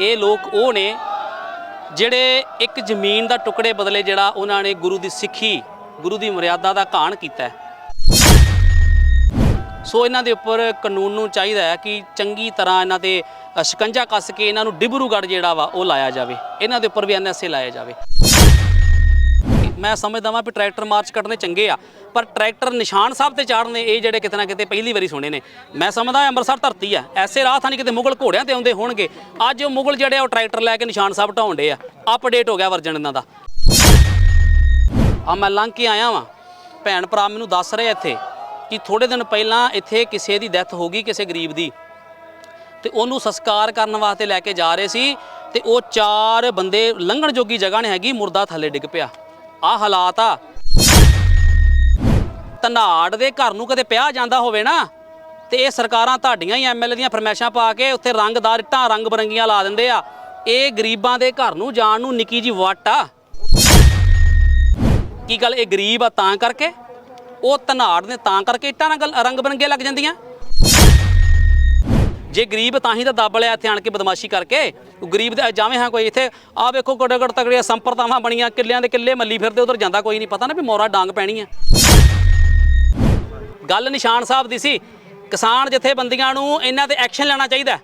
ਇਹ ਲੋਕ ਉਹ ਨੇ ਜਿਹੜੇ ਇੱਕ ਜ਼ਮੀਨ ਦਾ ਟੁਕੜੇ ਬਦਲੇ ਜਿਹੜਾ ਉਹਨਾਂ ਨੇ ਗੁਰੂ ਦੀ ਸਿੱਖੀ, ਗੁਰੂ ਦੀ ਮਰਿਆਦਾ ਦਾ ਘਾਣ ਕੀਤਾ ਹੈ। ਸੋ ਇਹਨਾਂ ਦੇ ਉੱਪਰ ਕਾਨੂੰਨ ਨੂੰ ਚਾਹੀਦਾ ਹੈ ਕਿ ਚੰਗੀ ਤਰ੍ਹਾਂ ਇਹਨਾਂ ਤੇ ਸ਼ਿਕੰਜਾ ਕੱਸ ਕੇ ਇਹਨਾਂ ਨੂੰ ਡਿਬਰੂਗੜ੍ਹ ਜਿਹੜਾ ਵਾ ਉਹ ਲਾਇਆ ਜਾਵੇ। ਇਹਨਾਂ ਦੇ ਉੱਪਰ ਵੀ ਐਨਐਸਏ ਲਾਇਆ ਜਾਵੇ। ਮੈਂ ਸਮਝਦਾ ਵਾਂ ਵੀ ਟਰੈਕਟਰ ਮਾਰਚ ਕੱਢਣੇ ਚੰਗੇ ਆ, ਪਰ ਟਰੈਕਟਰ ਨਿਸ਼ਾਨ ਸਾਹਿਬ ਤੇ ਚਾੜਨੇ ਇਹ ਜਿਹੜੇ ਕਿਤੇ ਨਾ ਕਿਤੇ ਪਹਿਲੀ ਵਾਰੀ ਸੁਣੇ ਨੇ। ਮੈਂ ਸਮਝਦਾ ਅੰਮ੍ਰਿਤਸਰ ਧਰਤੀ ਆ, ਐਸੇ ਰਾਹ ਥਾਂ ਨਹੀਂ ਕਿਤੇ ਮੁਗਲ ਘੋੜਿਆਂ ਤੇ ਆਉਂਦੇ ਹੋਣਗੇ। ਅੱਜ ਉਹ ਮੁਗਲ ਜਿਹੜੇ ਆ, ਉਹ ਟਰੈਕਟਰ ਲੈ ਕੇ ਨਿਸ਼ਾਨ ਸਾਹਿਬ ਢਾਉਂਦੇ ਆ। ਅਪਡੇਟ ਹੋ ਗਿਆ ਵਰਜਨ ਇਹਨਾਂ ਦਾ। ਆ ਮੈਂ ਲੰਘ ਕੇ ਆਇਆ ਵਾਂ। ਭੈਣ ਭਰਾ ਮੈਨੂੰ ਦੱਸ ਰਹੇ ਇੱਥੇ ਕਿ ਥੋੜੇ ਦਿਨ ਪਹਿਲਾਂ ਇੱਥੇ ਕਿਸੇ ਦੀ ਡੈਥ ਹੋ ਗਈ ਕਿਸੇ ਗਰੀਬ ਦੀ। ਤੇ ਉਹਨੂੰ ਸੰਸਕਾਰ ਕਰਨ ਵਾਸਤੇ ਲੈ ਕੇ ਜਾ ਰਹੇ ਸੀ ਤੇ ਉਹ ਚਾਰ ਬੰਦੇ ਲੰਘਣ ਜੋਗੀ ਜਗ੍ਹਾ ਨਹੀਂ ਹੈਗੀ, ਮੁਰਦਾ ਥੱਲੇ ਡਿੱਗ ਪਿਆ। ਆ ਹਾਲਾਤ ਆ। ਧਨਾੜ ਦੇ ਘਰ ਨੂੰ ਕਦੇ ਪਿਆ ਜਾਂਦਾ ਹੋਵੇ ਨਾ, ਤੇ ਇਹ ਸਰਕਾਰਾਂ ਤੁਹਾਡੀਆਂ ਹੀ ਐਮਐਲਏ ਦੀਆਂ ਫਰਮੈਸ਼ਾਂ ਪਾ ਕੇ ਉੱਥੇ ਰੰਗਦਾਰ ਇੱਟਾਂ ਰੰਗ ਬਰੰਗੀਆਂ ਲਾ ਦਿੰਦੇ ਆ। ਇਹ ਗਰੀਬਾਂ ਦੇ ਘਰ ਨੂੰ ਜਾਣ ਨੂੰ ਨਿੱਕੀ ਜੀ ਵੱਟ ਆ। ਕੀ ਗੱਲ ਇਹ ਗਰੀਬ ਆ ਤਾਂ ਕਰਕੇ? ਉਹ ਧਨਾੜ ਨੇ ਤਾਂ ਕਰਕੇ ਇੱਟਾਂ ਨਾਲ ਰੰਗ ਬਰੰਗੇ ਲੱਗ ਜਾਂਦੀਆਂ? ਜੇ ਗਰੀਬ ਤਾਂ ਹੀ ਤਾਂ ਦੱਬ ਲਿਆ ਇੱਥੇ ਆਣ ਕੇ ਬਦਮਾਸ਼ੀ ਕਰਕੇ। ਗਰੀਬ ਦੇ ਜਾਵੇਂ ਹਾਂ ਕੋਈ ਇੱਥੇ। ਆ ਵੇਖੋ ਕੋਡੇ ਕੋਡ ਤਗੜੀਆਂ ਸੰਪਰਦਾਵਾਂ ਬਣੀਆਂ, ਕਿੱਲਿਆਂ ਦੇ ਕਿੱਲੇ ਮੱਲੀ ਫਿਰਦੇ, ਉਧਰ ਜਾਂਦਾ ਕੋਈ ਨਹੀਂ। ਪਤਾ ਨਾ ਵੀ ਮੋਰਾ ਡਾਂਗ ਪੈਣੀ ਆ। ਗੱਲ ਨਿਸ਼ਾਨ ਸਾਹਿਬ ਦੀ ਸੀ, ਕਿਸਾਨ ਜਥੇਬੰਦੀਆਂ ਨੂੰ ਇਹਨਾਂ ਤੇ ਐਕਸ਼ਨ ਲੈਣਾ ਚਾਹੀਦਾ,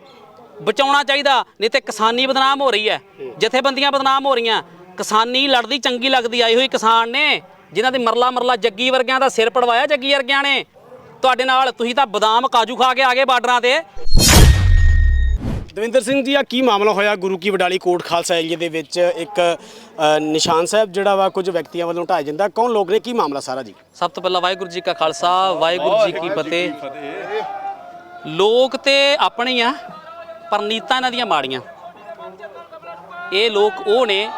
ਬਚਾਉਣਾ ਚਾਹੀਦਾ, ਨਹੀਂ ਤੇ ਕਿਸਾਨੀ ਬਦਨਾਮ ਹੋ ਰਹੀ ਹੈ। ਜਥੇਬੰਦੀਆਂ ਬਦਨਾਮ ਹੋ ਰਹੀਆਂ। ਕਿਸਾਨੀ ਲੜਦੀ ਚੰਗੀ ਲੱਗਦੀ, ਆਈ ਹੋਈ ਕਿਸਾਨ ਨੇ, ਜਿਨ੍ਹਾਂ ਦੇ ਮਰਲਾ ਮਰਲਾ ਜੱਗੀ ਵਰਗਿਆਂ ਦਾ ਸਿਰ ਪੜਵਾਇਆ, ਜੱਗੀ ਵਰਗਿਆਂ ਨੇ। ਤੁਹਾਡੇ ਨਾਲ ਤੁਸੀਂ ਤਾਂ ਬਦਾਮ ਕਾਜੂ ਖਾ ਕੇ ਆ ਗਏ ਬਾਰਡਰਾਂ ਤੇ। ਦਵਿੰਦਰ ਸਿੰਘ ਜੀ ਆ ਕੀ ਮਾਮਲਾ ਹੋਇਆ ਗੁਰੂ ਕੀ ਵਡਾਲੀ ਕੋਟ ਖਾਲਸਾ ਏਰੀਏ ਦੇ ਵਿੱਚ? ਇੱਕ ਅ, ਨਿਸ਼ਾਨ ਸਾਹਿਬ ਜਿਹੜਾ ਵਾ ਕੁਝ ਵਿਅਕਤੀਆਂ ਵੱਲੋਂ ਢਾਇਆ ਜਾਂਦਾ। ਕੌਣ ਲੋਕ ਨੇ? ਕੀ ਮਾਮਲਾ ਸਾਰਾ ਜੀ? ਸਭ ਤੋਂ ਪਹਿਲਾਂ ਵਾਹਿਗੁਰੂ ਜੀ ਕਾ ਖਾਲਸਾ ਵਾਹਿਗੁਰੂ ਜੀ ਕੀ ਫਤਿਹ। ਲੋਕ ਤੇ ਆਪਣੇ ਹੀ ਆ ਪਰ ਨੀਤਾਂ ਇਹਨਾਂ ਦੀਆਂ ਮਾੜੀਆਂ। ਇਹ ਲੋਕ ਉਹ ਨੇ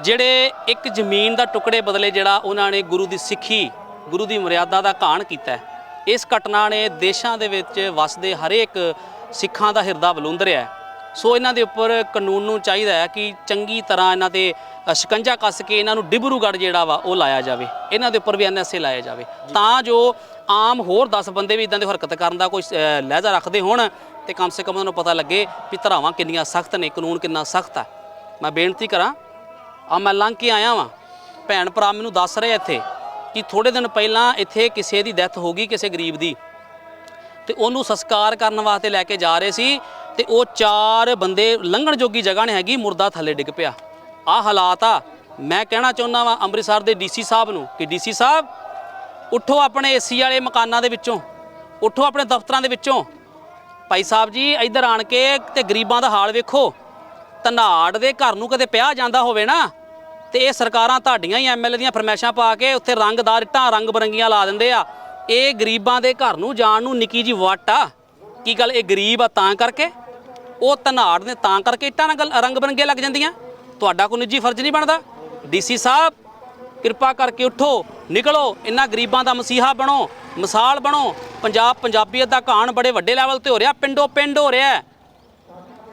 ਜਿਹੜੇ ਇੱਕ ਜ਼ਮੀਨ ਦਾ ਟੁਕੜੇ ਬਦਲੇ ਜਿਹੜਾ ਉਹਨਾਂ ਨੇ ਗੁਰੂ ਦੀ ਸਿੱਖੀ ਗੁਰੂ ਦੀ ਮਰਿਆਦਾ ਦਾ ਘਾਣ ਕੀਤਾ। ਹੈ। ਇਸ ਘਟਨਾ ਨੇ ਦੇਸ਼ਾਂ ਦੇ ਵਿੱਚ ਵਸਦੇ ਹਰੇਕ ਸਿੱਖਾਂ ਦਾ ਹਿਰਦਾ ਬਲੁੰਦਰਿਆ ਹੈ। ਸੋ ਇਹਨਾਂ ਦੇ ਉੱਪਰ ਕਾਨੂੰਨ ਨੂੰ ਚਾਹੀਦਾ ਹੈ ਕਿ ਚੰਗੀ ਤਰ੍ਹਾਂ ਇਹਨਾਂ ਤੇ ਸ਼ਿਕੰਜਾ ਕੱਸ ਕੇ ਇਹਨਾਂ ਨੂੰ ਡਿਬਰੂਗੜ੍ਹ ਜਿਹੜਾ ਵਾ ਉਹ ਲਾਇਆ ਜਾਵੇ। ਇਹਨਾਂ ਦੇ ਉੱਪਰ ਵੀ ਐਨਐਸਏ ਲਾਇਆ ਜਾਵੇ। ਤਾਂ ਜੋ ਆਮ ਹੋਰ 10 ਬੰਦੇ ਵੀ ਇਦਾਂ ਦੀ ਹਰਕਤ ਕਰਨ ਦਾ ਕੋਈ ਲਹਿਜਾ ਰੱਖਦੇ ਹੋਣ ਤੇ ਕਮ ਸੇ ਕਮ ਉਹਨਾਂ ਨੂੰ ਪਤਾ ਲੱਗੇ ਵੀ ਧਰਾਵਾਂ ਕਿੰਨੀਆਂ ਸਖਤ ਨੇ ਕਾਨੂੰਨ ਕਿੰਨਾ ਸਖਤ ਹੈ ਮੈਂ ਬੇਨਤੀ ਕਰਾਂ ਆ ਮੈਂ ਲੰਘ ਕੇ ਆਇਆ ਵਾਂ। ਭੈਣ ਭਰਾ ਮੈਨੂੰ ਦੱਸ ਰਹੇ ਇੱਥੇ ਕਿ ਥੋੜੇ ਦਿਨ ਪਹਿਲਾਂ ਇੱਥੇ ਕਿਸੇ ਦੀ ਡੈਥ ਹੋ ਗਈ ਕਿਸੇ ਗਰੀਬ ਦੀ। ਤੇ ਉਹਨੂੰ ਸੰਸਕਾਰ ਕਰਨ ਵਾਸਤੇ ਲੈ ਕੇ ਜਾ ਰਹੇ ਸੀ ਤੇ ਉਹ ਚਾਰ ਬੰਦੇ ਲੰਘਣ ਜੋਗੀ ਜਗ੍ਹਾ ਨਹੀਂ ਹੈਗੀ, ਮੁਰਦਾ ਥੱਲੇ ਡਿੱਗ ਪਿਆ। ਆ ਹਾਲਾਤ ਆ। ਮੈਂ ਕਹਿਣਾ ਚਾਹੁੰਦਾ ਵਾਂ ਅੰਮ੍ਰਿਤਸਰ ਦੇ ਡੀਸੀ ਸਾਹਿਬ ਨੂੰ ਕਿ ਡੀਸੀ ਸਾਹਿਬ, ਉੱਠੋ ਆਪਣੇ ਏਸੀ ਵਾਲੇ ਮਕਾਨਾਂ ਦੇ ਵਿੱਚੋਂ, ਉੱਠੋ ਆਪਣੇ ਦਫ਼ਤਰਾਂ ਦੇ ਵਿੱਚੋਂ। ਭਾਈ ਸਾਹਿਬ ਜੀ, ਇੱਧਰ ਆਣ ਕੇ ਤੇ ਗਰੀਬਾਂ ਦਾ ਹਾਲ ਵੇਖੋ। ਧਨਾੜ ਦੇ ਘਰ ਨੂੰ ਕਦੇ ਪਿਆ ਜਾਂਦਾ ਹੋਵੇ ਨਾ, ਤੇ ਇਹ ਸਰਕਾਰਾਂ ਤੁਹਾਡੀਆਂ ਹੀ ਐਮਐਲਏ ਦੀਆਂ ਫਰਮੈਸ਼ਾਂ ਪਾ ਕੇ ਉੱਥੇ ਰੰਗਦਾਰ ਇੱਟਾਂ ਰੰਗ ਬਰੰਗੀਆਂ ਲਾ ਦਿੰਦੇ ਆ। ਇਹ ਗਰੀਬਾਂ ਦੇ ਘਰ ਨੂੰ ਜਾਣ ਨੂੰ ਨਿੱਕੀ ਜੀ ਵੱਟ ਆ। ਕੀ ਗੱਲ, ਇਹ ਗਰੀਬ ਆ ਤਾਂ ਕਰਕੇ? ਉਹ ਧਨਾੜ ਨੇ ਤਾਂ ਕਰਕੇ ਇੱਟਾਂ ਰੰਗ ਰੰਗ ਬਰੰਗੇ ਲੱਗ ਜਾਂਦੀਆਂ? ਤੁਹਾਡਾ ਕੋਈ ਨਿੱਜੀ ਫਰਜ਼ ਨਹੀਂ ਬਣਦਾ? ਡੀਸੀ ਸਾਹਿਬ, ਕਿਰਪਾ ਕਰਕੇ ਉੱਠੋ, ਨਿਕਲੋ, ਇਹਨਾਂ ਗਰੀਬਾਂ ਦਾ ਮਸੀਹਾ ਬਣੋ, ਮਿਸਾਲ ਬਣੋ। ਪੰਜਾਬ ਪੰਜਾਬੀਅਤ ਦਾ ਕਹਾਣ ਬੜੇ ਵੱਡੇ ਲੈਵਲ ਤੇ ਹੋ ਰਿਹਾ ਪਿੰਡੋ ਪਿੰਡ ਹੋ ਰਿਹਾ।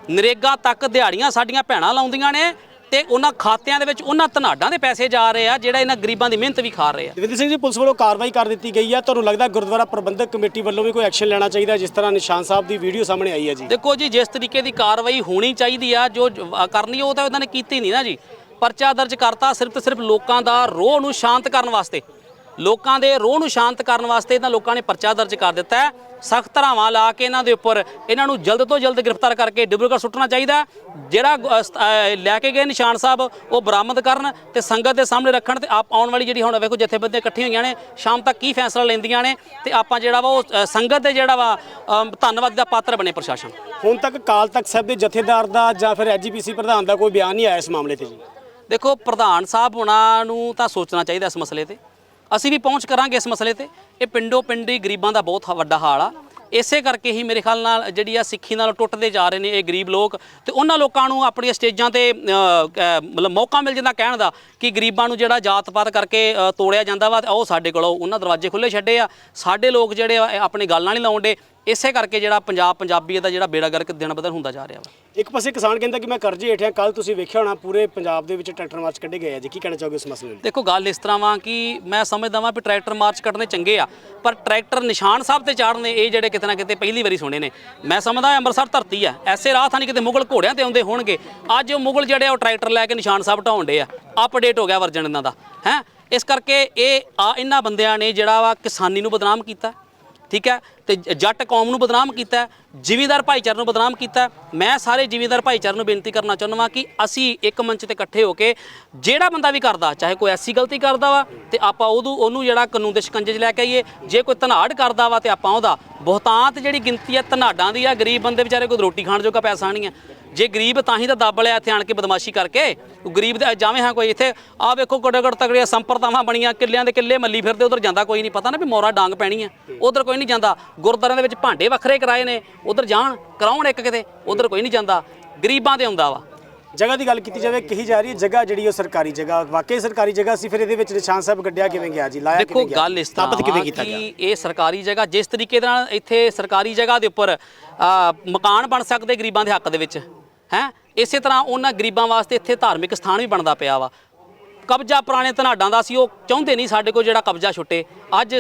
ਨਰੇਗਾ ਤੱਕ ਦਿਹਾੜੀਆਂ ਸਾਡੀਆਂ ਭੈਣਾਂ ਲਾਉਂਦੀਆਂ ਨੇ ਤੇ ਉਹਨਾਂ ਖਾਤਿਆਂ ਦੇ ਵਿੱਚ ਉਹਨਾਂ ਧਨਾਡਾਂ ਦੇ ਪੈਸੇ ਜਾ ਰਹੇ ਆ ਜਿਹੜਾ ਇਹਨਾਂ ਗਰੀਬਾਂ ਦੀ ਮਿਹਨਤ ਵੀ ਖਾ ਰਹੇ ਆ। ਦਵਿੰਦਰ ਸਿੰਘ ਜੀ ਪੁਲਿਸ ਵੱਲੋਂ ਕਾਰਵਾਈ ਕਰ ਦਿੱਤੀ ਗਈ ਹੈ ਤੁਹਾਨੂੰ ਲੱਗਦਾ ਗੁਰਦੁਆਰਾ ਪ੍ਰਬੰਧਕ ਕਮੇਟੀ ਵੱਲੋਂ ਵੀ ਕੋਈ ਐਕਸ਼ਨ ਲੈਣਾ ਚਾਹੀਦਾ ਜਿਸ ਤਰ੍ਹਾਂ ਨਿਸ਼ਾਨ ਸਾਹਿਬ ਦੀ ਵੀਡੀਓ ਸਾਹਮਣੇ ਆਈ ਹੈ ਜੀ? ਦੇਖੋ ਜੀ ਜਿਸ ਤਰੀਕੇ ਦੀ ਕਾਰਵਾਈ ਹੋਣੀ ਚਾਹੀਦੀ ਆ ਜੋ ਕਰਨੀ ਉਹ ਤਾਂ ਉਹਨਾਂ ਨੇ ਕੀਤੀ ਨਹੀਂ ਨਾ ਜੀ। ਪਰਚਾ ਦਰਜ ਕਰਤਾ ਸਿਰਫ ਤੇ ਸਿਰਫ ਲੋਕਾਂ ਦਾ ਰੋਹ ਨੂੰ ਸ਼ਾਂਤ ਕਰਨ ਵਾਸਤੇ। ਲੋਕਾਂ ਦੇ ਰੋਹ ਨੂੰ ਸ਼ਾਂਤ ਕਰਨ ਵਾਸਤੇ ਇਹਨਾਂ ਲੋਕਾਂ ਨੇ ਪਰਚਾ ਦਰਜ ਕਰ ਦਿੱਤਾ ਹੈ। ਸਖਤ ਧਾਰਾਵਾਂ ਲਾ ਕੇ ਇਹਨਾਂ ਦੇ ਉੱਪਰ ਇਹਨਾਂ ਨੂੰ ਜਲਦ ਤੋਂ ਜਲਦ ਗ੍ਰਿਫਤਾਰ ਕਰਕੇ ਡਿਬਰੂਗੜ੍ਹ ਸੁੱਟਣਾ ਚਾਹੀਦਾ। ਜਿਹੜਾ ਲੈ ਕੇ ਗਏ ਨਿਸ਼ਾਨ ਸਾਹਿਬ ਉਹ ਬਰਾਮਦ ਕਰਨ ਤੇ ਸੰਗਤ ਦੇ ਸਾਹਮਣੇ ਰੱਖਣ ਤੇ ਆਪ ਆਉਣ ਵਾਲੀ ਜਿਹੜੀ ਹੁਣ ਵੇਖੋ ਜਥੇਬੰਦੀਆਂ ਇਕੱਠੀਆਂ ਹੋਈਆਂ ਨੇ ਸ਼ਾਮ ਤੱਕ ਕੀ ਫੈਸਲਾ ਲੈਂਦੀਆਂ ਨੇ ਤੇ ਆਪਾਂ ਜਿਹੜਾ ਵਾ ਉਹ ਅ, ਸੰਗਤ ਦੇ ਜਿਹੜਾ ਵਾ ਅ, ਧੰਨਵਾਦ ਦਾ ਪਾਤਰ ਬਣੇ ਪ੍ਰਸ਼ਾਸਨ। ਹੁਣ ਤੱਕ ਕਾਲ ਤੱਕ ਸਾਹਿਬ ਦੇ ਜਥੇਦਾਰ ਦਾ ਜਾਂ ਫਿਰ ਐਜੀਪੀਸੀ ਪ੍ਰਧਾਨ ਦਾ ਕੋਈ ਬਿਆਨ ਨਹੀਂ ਆਇਆ ਇਸ ਮਾਮਲੇ ਤੇ ਜੀ? ਦੇਖੋ ਪ੍ਰਧਾਨ ਸਾਹਿਬ ਹੋਣਾ ਨੂੰ ਤਾਂ ਸੋਚਣਾ ਚਾਹੀਦਾ ਇਸ ਮਸਲੇ ਤੇ। ਅਸੀਂ ਵੀ ਪਹੁੰਚ ਕਰਾਂਗੇ ਇਸ ਮਸਲੇ ਤੇ। ਇਹ ਪਿੰਡੋ ਪਿੰਡੀ ਗਰੀਬਾਂ ਦਾ ਬਹੁਤ ਵੱਡਾ ਹਾਲ ਆ। ਇਸੇ ਕਰਕੇ ਹੀ ਮੇਰੇ ਖਿਆਲ ਨਾਲ ਜਿਹੜੀ ਆ ਸਿੱਖੀ ਨਾਲ ਟੁੱਟਦੇ ਜਾ ਰਹੇ ਨੇ ਇਹ ਗਰੀਬ ਲੋਕ ਤੇ ਉਹਨਾਂ ਲੋਕਾਂ ਨੂੰ ਆਪਣੀਆਂ ਸਟੇਜਾਂ ਤੇ ਮਤਲਬ ਮੌਕਾ ਮਿਲ ਜਾਂਦਾ ਕਹਿਣ ਦਾ ਕਿ ਗਰੀਬਾਂ ਨੂੰ ਜਿਹੜਾ ਜਾਤ-ਪਾਤ ਕਰਕੇ ਤੋੜਿਆ ਜਾਂਦਾ ਵਾ ਤੇ ਉਹ ਸਾਡੇ ਕੋਲੋਂ ਉਹਨਾਂ ਦਰਵਾਜ਼ੇ ਖੁੱਲੇ ਛੱਡੇ ਆ। ਸਾਡੇ ਲੋਕ ਜਿਹੜੇ ਆ, ਇਹ ਆਪਣੇ ਗੱਲ ਨਾਲ ਨਹੀਂ ਲਾਉਂਦੇ। ਇਸੇ ਕਰਕੇ ਜਿਹੜਾ ਪੰਜਾਬ ਪੰਜਾਬੀਅਤ ਦਾ ਜਿਹੜਾ ਬੇੜਾ ਗਰਕ ਦਿਨ ਬਦਨ ਹੁੰਦਾ ਜਾ ਰਿਹਾ ਵਾ। ਇੱਕ ਪਾਸੇ ਕਿਸਾਨ ਕਹਿੰਦਾ ਕਿ ਮੈਂ ਕਰਜ਼ੇ ਹੇਠ ਹਾਂ ਕੱਲ ਤੁਸੀਂ ਵੇਖਿਆ ਹੋਣਾ ਪੂਰੇ ਪੰਜਾਬ ਦੇ ਵਿੱਚ ਟਰੈਕਟਰ ਮਾਰਚ ਕੱਢੇ ਗਏ ਆ ਜੀ। ਕੀ ਕਹਿਣਾ ਚਾਹੋਗੇ ਇਸ ਮਸਲੇ ਲਈ? ਦੇਖੋ ਗੱਲ ਇਸ ਤਰ੍ਹਾਂ ਵਾ ਕਿ ਮੈਂ ਸਮਝਦਾ ਵਾਂ ਵੀ ਟਰੈਕਟਰ ਮਾਰਚ ਕੱਢਣੇ ਚੰਗੇ ਆ ਪਰ ਟਰੈਕਟਰ ਨਿਸ਼ਾਨ ਸਾਹਿਬ ਤੇ ਚਾੜਨੇ ਇਹ ਜਿਹੜੇ ਕਿਤੇ ਨਾ ਕਿਤੇ ਪਹਿਲੀ ਵਾਰੀ ਸੁਣੇ ਨੇ। ਮੈਂ ਸਮਝਦਾ ਅੰਮ੍ਰਿਤਸਰ ਧਰਤੀ ਆ ਐਸੇ ਰਾਹ ਥਾਂ ਨਹੀਂ ਕਿਤੇ ਮੁਗਲ ਘੋੜਿਆਂ ਤੇ ਆਉਂਦੇ ਹੋਣਗੇ। ਅੱਜ ਉਹ ਮੁਗਲ ਜਿਹੜੇ ਆ ਉਹ ਟਰੈਕਟਰ ਲੈ ਕੇ ਨਿਸ਼ਾਨ ਸਾਹਿਬ ਢਾਉਣ ਡੇ ਆ। ਅਪਡੇਟ ਹੋ ਗਿਆ ਵਰਜਨ ਇਹਨਾਂ ਦਾ ਹੈ? ਇਸ ਕਰਕੇ ਇਹ ਆ ਇਹਨਾਂ ਬੰਦਿਆਂ ਨੇ ਜਿਹੜਾ ਵਾ ਕਿਸਾਨੀ ਨੂੰ ਬਦਨਾਮ ਕੀਤਾ। ਠੀਕ ਹੈ? ਤੇ ਜ- ਜੱਟ ਕੌਮ ਨੂੰ ਬਦਨਾਮ ਕੀਤਾ ਜ਼ਿਮੀਂਦਾਰ ਭਾਈਚਾਰੇ ਨੂੰ ਬਦਨਾਮ ਕੀਤਾ ਮੈਂ ਸਾਰੇ ਜ਼ਿਮੀਂਦਾਰ ਭਾਈਚਾਰੇ ਨੂੰ ਬੇਨਤੀ ਕਰਨਾ ਚਾਹੁੰਦਾ ਵਾਂ ਕਿ ਅਸੀਂ ਇੱਕ ਮੰਚ ਤੇ ਇਕੱਠੇ ਹੋ ਕੇ ਜਿਹੜਾ ਬੰਦਾ ਵੀ ਕਰਦਾ, ਚਾਹੇ ਕੋਈ ਐਸੀ ਗਲਤੀ ਕਰਦਾ ਵਾ, ਤੇ ਆਪਾਂ ਉਹਨੂੰ ਉਹਨੂੰ ਜਿਹੜਾ ਕਾਨੂੰਨ ਦੇ ਸ਼ਿਕੰਜੇ 'ਚ ਲੈ ਕੇ ਆਈਏ, ਜੇ ਕੋਈ ਧਨਾੜ ਕਰਦਾ ਵਾ ਤੇ ਆਪਾਂ ਉਹਦਾ ਬਹੁਤਾਂਤ ਜਿਹੜੀ ਗਿਣਤੀ ਆ ਧਨਾੜਾਂ ਦੀ ਆ, ਗਰੀਬ ਬੰਦੇ ਵਿਚਾਰੇ ਕੋਈ ਰੋਟੀ ਖਾਣ ਜੋਗਾ ਪੈਸਾ ਨਹੀਂ ਹੈ। ਜੇ ਗਰੀਬ ਤਾਂ ਹੀ ਤਾਂ ਦੱਬ ਲਿਆ ਇੱਥੇ ਆਣ ਕੇ ਬਦਮਾਸ਼ੀ ਕਰਕੇ। ਗਰੀਬ ਦੇ ਜਾਵੇਂ ਹਾਂ ਕੋਈ ਇੱਥੇ। ਆ ਵੇਖੋ ਕੜਗੜ ਤਗੜੀਆਂ ਸੰਪਰਦਾਵਾਂ ਬਣੀਆਂ ਕਿੱਲਿਆਂ ਦੇ ਕਿੱਲੇ ਮੱਲੀ ਫਿਰਦੇ ਉਧਰ ਜਾਂਦਾ ਕੋਈ ਨਹੀਂ। ਪਤਾ ਨਾ ਵੀ ਮੋਰਾ ਡਾਂਗ ਪੈਣੀ ਆ ਉਧਰ ਕੋਈ ਨਹੀਂ ਜਾਂਦਾ। ਗੁਰਦੁਆਰਿਆਂ ਦੇ ਵਿੱਚ ਭਾਂਡੇ ਵੱਖਰੇ ਕਰਾਏ ਨੇ। ਉਧਰ ਜਾਣ ਕਰਾਉਣ ਇੱਕ ਕਿਤੇ ਉਧਰ ਕੋਈ ਨਹੀਂ ਜਾਂਦਾ। ਗਰੀਬਾਂ ਤੇ ਆਉਂਦਾ ਵਾ। ਜਗ੍ਹਾ ਦੀ ਗੱਲ ਕੀਤੀ ਜਾਵੇ ਕਹੀ ਜਾ ਰਹੀ ਹੈ ਜਗ੍ਹਾ ਜਿਹੜੀ ਉਹ ਸਰਕਾਰੀ ਜਗ੍ਹਾ ਵਾਕਈ ਸਰਕਾਰੀ ਜਗ੍ਹਾ ਸੀ ਫਿਰ ਇਹਦੇ ਵਿੱਚ ਨਿਸ਼ਾਨ ਸਾਹਿਬ ਗੱਡਿਆ ਕਿਵੇਂ ਗਿਆ ਜੀ? ਲਾਇਆ ਦੇਖੋ ਕਿਵੇਂ ਗਿਆ? ਗੱਲ ਇਸ ਤਰ੍ਹਾਂ ਕਿਵੇਂ ਕੀਤਾ ਗਿਆ? ਕਿ ਇਹ ਸਰਕਾਰੀ ਜਗ੍ਹਾ ਜਿਸ ਤਰੀਕੇ ਦੇ ਨਾਲ ਇੱਥੇ ਸਰਕਾਰੀ ਜਗ੍ਹਾ ਦੇ ਉੱਪਰ ਮਕਾਨ ਬਣ ਸਕਦੇ ਗਰੀਬਾਂ ਦੇ ਹੱਕ ਦੇ ਵਿੱਚ। ਹੈ? ਇਸੇ ਤਰ੍ਹਾਂ ਉਹਨਾਂ ਗਰੀਬਾਂ ਵਾਸਤੇ ਇੱਥੇ ਧਾਰਮਿਕ ਸਥਾਨ ਵੀ ਬਣਦਾ ਪਿਆ ਵਾ। ਕਬਜ਼ਾ ਪੁਰਾਣੇ ਧਨਾਡਾਂ ਦਾ ਸੀ, ਉਹ ਚਾਹੁੰਦੇ ਨਹੀਂ ਸਾਡੇ ਕੋਲ ਜਿਹੜਾ ਕਬਜ਼ਾ ਛੁੱਟੇ। ਅੱਜ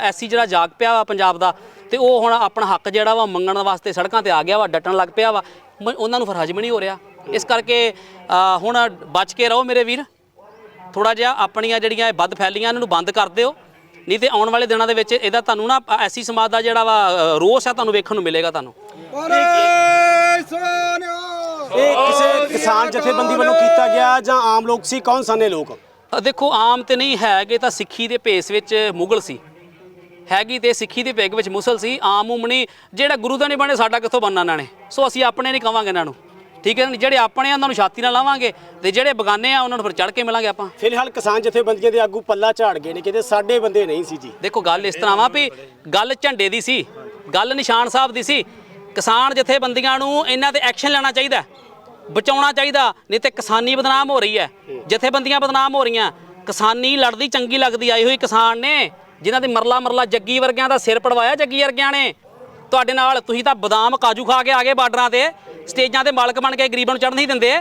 ਐਸੀ ਜਿਹੜਾ ਜਾਗ ਪਿਆ ਵਾ ਪੰਜਾਬ ਦਾ, ਤੇ ਉਹ ਹੁਣ ਆਪਣਾ ਹੱਕ ਜਿਹੜਾ ਵਾ ਮੰਗਣ ਵਾਸਤੇ ਸੜਕਾਂ ਤੇ ਆ ਗਿਆ ਵਾ, ਡਟਣ ਲੱਗ ਪਿਆ ਵਾ। ਮ- ਉਹਨਾਂ ਨੂੰ ਫਿਰ ਹਜਮ ਨਹੀਂ ਹੋ ਰਿਹਾ। ਇਸ ਕਰਕੇ ਹੁਣ ਬਚ ਕੇ ਰਹੋ ਮੇਰੇ ਵੀਰ। ਥੋੜਾ ਜਿਹਾ ਆਪਣੀਆਂ ਜਿਹੜੀਆਂ ਇਹ ਵੱਧ ਫੈਲੀਆਂ, ਇਹਨਾਂ ਨੂੰ ਬੰਦ ਕਰ ਦਿਓ। ਨਹੀਂ ਤੇ ਆਉਣ ਵਾਲੇ ਦਿਨਾਂ ਦੇ ਵਿੱਚ ਇਹਦਾ ਤੁਹਾਨੂੰ ਨਾ ਐਸੀ ਸਮਾਜ ਦਾ ਜਿਹੜਾ ਵਾ ਰੋਸ ਹੈ ਤੁਹਾਨੂੰ ਵੇਖਣ ਨੂੰ ਮਿਲੇਗਾ ਤੁਹਾਨੂੰ। ਇਹ ਕਿਸੇ ਕਿਸਾਨ ਜਥੇਬੰਦੀ ਵੱਲੋਂ ਕੀਤਾ ਗਿਆ ਜਾਂ ਆਮ ਲੋਕ ਸੀ? ਕੌਣ ਸਨ ਇਹ ਲੋਕ? ਦੇਖੋ ਆਮ ਤੇ ਨਹੀਂ ਹੈਗੇ ਤਾਂ ਸਿੱਖੀ ਦੇ ਭੇਸ ਵਿੱਚ ਮੁਗਲ ਸੀ। ਹੈਗੀ ਤੇ ਸਿੱਖੀ ਦੇ ਭੇਗ ਵਿੱਚ ਮੁਸਲ ਸੀ ਆਮ ਉਮਣੀ ਜਿਹੜਾ ਗੁਰੂ ਦਾ ਨਹੀਂ ਬਣੇ ਸਾਡਾ ਕਿੱਥੋਂ ਬਣਨਾ ਇਹਨਾਂ ਨੇ? ਸੋ ਅਸੀਂ ਆਪਣੇ ਨਹੀਂ ਕਵਾਂਗੇ ਇਹਨਾਂ ਨੂੰ। ਠੀਕ ਹੈ? ਜਿਹੜੇ ਆਪਣੇ ਆ ਉਹਨਾਂ ਨੂੰ ਛਾਤੀ ਨਾਲ ਲਾਵਾਂਗੇ ਤੇ ਜਿਹੜੇ ਬਗਾਨੇ ਆ ਉਹਨਾਂ ਨੂੰ ਫਿਰ ਚੜ ਕੇ ਮਿਲਾਂਗੇ ਆਪਾਂ। ਫਿਲਹਾਲ ਕਿਸਾਨ ਜਥੇਬੰਦੀਆਂ ਦੇ ਆਗੂ ਪੱਲਾ ਝਾੜ ਗਏ ਨੇ ਕਿਤੇ ਸਾਡੇ ਬੰਦੇ ਨਹੀਂ ਸੀ ਜੀ। ਦੇਖੋ ਗੱਲ ਇਸ ਤਰ੍ਹਾਂ ਵਾ ਵੀ ਗੱਲ ਝੰਡੇ ਦੀ ਸੀ ਗੱਲ ਨਿਸ਼ਾਨ ਸਾਹਿਬ ਦੀ ਸੀ। ਕਿਸਾਨ ਜਥੇਬੰਦੀਆਂ ਨੂੰ ਇਹਨਾਂ ਤੇ ਐਕਸ਼ਨ ਲੈਣਾ ਚਾਹੀਦਾ। ਬਚਾਉਣਾ ਚਾਹੀਦਾ ਨਹੀਂ ਤੇ ਕਿਸਾਨੀ ਬਦਨਾਮ ਹੋ ਰਹੀ ਹੈ। ਜਥੇਬੰਦੀਆਂ ਬਦਨਾਮ ਹੋ ਰਹੀਆਂ। ਕਿਸਾਨੀ ਲੜਦੀ ਚੰਗੀ ਲੱਗਦੀ ਆਈ ਹੋਈ ਕਿਸਾਨ ਨੇ ਜਿਨ੍ਹਾਂ ਦੇ ਮਰਲਾ ਮਰਲਾ ਜੱਗੀ ਵਰਗਿਆਂ ਦਾ ਸਿਰ ਪੜਵਾਇਆ ਜੱਗੀ ਵਰਗਿਆਂ ਨੇ। ਤੁਹਾਡੇ ਨਾਲ ਤੁਸੀਂ ਤਾਂ ਬਦਾਮ ਕਾਜੂ ਖਾ ਕੇ ਆ ਗਏ ਬਾਰਡਰਾਂ ਤੇ ਸਟੇਜਾਂ ਤੇ ਮਾਲਕ ਬਣ ਕੇ ਗਰੀਬਾਂ ਨੂੰ ਚੜ੍ਹਨ ਨਹੀਂ ਦਿੰਦੇ।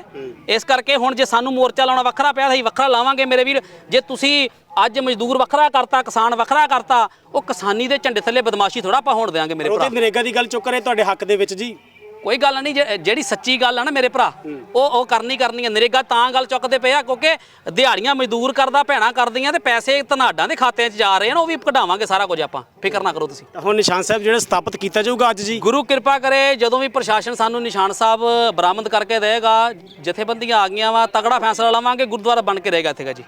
ਇਸ ਕਰਕੇ ਹੁਣ ਜੇ ਸਾਨੂੰ ਮੋਰਚਾ ਲਾਉਣਾ ਵੱਖਰਾ ਪਿਆ ਅਸੀਂ ਵੱਖਰਾ ਲਾਵਾਂਗੇ। ਮੇਰੇ ਵੀਰ ਜੇ ਤੁਸੀਂ ਅੱਜ ਮਜ਼ਦੂਰ ਵੱਖਰਾ ਕਰਤਾ ਕਿਸਾਨ ਵੱਖਰਾ ਕਰਤਾ ਉਹ ਕਿਸਾਨੀ ਦੇ ਝੰਡੇ ਥੱਲੇ ਬਦਮਾਸ਼ੀ ਥੋੜਾ ਆਪਾਂ ਹੋਣ ਦੇਵਾਂਗੇ ਮੇਰੇ ਉਹਦੇ ਭਰਾ। ਨਰੇਗਾ ਦੀ ਗੱਲ ਚੁੱਕ ਰਹੇ ਤੁਹਾਡੇ ਹੱਕ ਦੇ ਵਿੱਚ ਜੀ। ਕੋਈ ਗੱਲ ਨਹੀਂ ਜੇ- ਜਿਹੜੀ ਸੱਚੀ ਗੱਲ ਆ ਨਾ ਮੇਰੇ ਭਰਾ ਉਹ ਉਹ ਕਰਨੀ ਕਰਨੀ ਹੈ ਨਰੇਗਾ ਤਾਂ ਗੱਲ ਚੁੱਕਦੇ ਪਏ ਆ ਕਿਉਂਕਿ ਦਿਹਾੜੀਆਂ ਮਜ਼ਦੂਰ ਕਰਦਾ ਭੈਣਾ ਕਰਦੀਆਂ ਤੇ ਪੈਸੇ ਧਨਾਡਾਂ ਦੇ ਖਾਤਿਆਂ 'ਚ ਜਾ ਰਹੇ ਨੇ ਉਹ ਵੀ ਕਢਾਵਾਂਗੇ ਸਾਰਾ ਕੁਝ ਆਪਾਂ। ਫਿਕਰ ਨਾ ਕਰੋ ਤੁਸੀਂ। ਤਾਂ ਹੁਣ ਨਿਸ਼ਾਨ ਸਾਹਿਬ ਜਿਹੜਾ ਸਥਾਪਿਤ ਕੀਤਾ ਜਾਊਗਾ ਅੱਜ ਜੀ। ਗੁਰੂ ਕਿਰਪਾ ਕਰੇ ਜਦੋਂ ਵੀ ਪ੍ਰਸ਼ਾਸਨ ਸਾਨੂੰ ਨਿਸ਼ਾਨ ਸਾਹਿਬ ਬਰਾਮਦ ਕਰਕੇ ਦੇਗਾ ਜਥੇਬੰਦੀਆਂ ਆ ਗਈਆਂ ਵਾ ਤਗੜਾ ਫੈਸਲਾ ਲਵਾਂਗੇ ਗੁਰਦੁਆਰਾ ਬਣ ਕੇ ਰਹੇਗਾ ਇੱਥੇਗਾ ਜੀ।